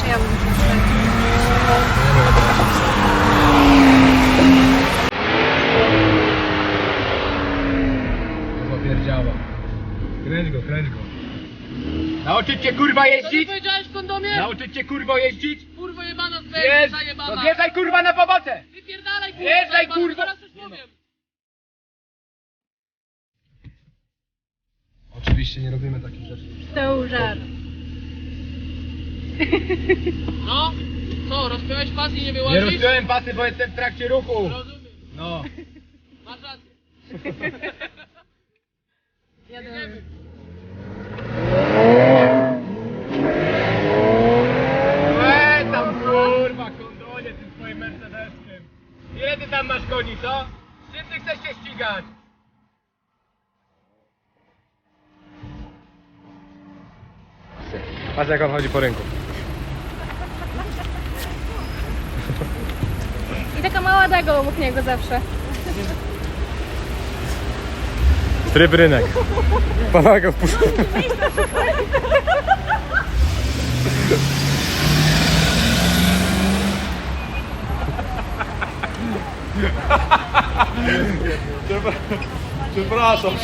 Czy ja bym? Zapierdziała. Kręć go, kręć go. Nauczyć cię kurwa Co ty jeździć? powiedziałeś w kondomie? Nauczyć cię kurwo jeździć? Kurwo jebana z To zajebana. zjeżdżaj kurwa na pobocę! Wypierdalaj kurwa Jeżdżaj, zajebana, kurwo! zaraz coś powiem. Oczywiście nie robimy takich rzeczy. To był żart. No? Co, rozpiąłeś pas i nie Nie wyłazisz? rozpiąłem pasy, bo jestem w trakcie ruchu. Rozumiem. No. Masz rację. Jadę. Eee, tam kurwa, kondonie tym swoim Mercedesem. Ile ty tam masz koni, co? Z czym ty chcesz się ścigać? Patrz jak on chodzi po rynku. I taka mała daga obok niego zawsze. Tryb rynek. Pomaga wpuszczać. Przepraszam.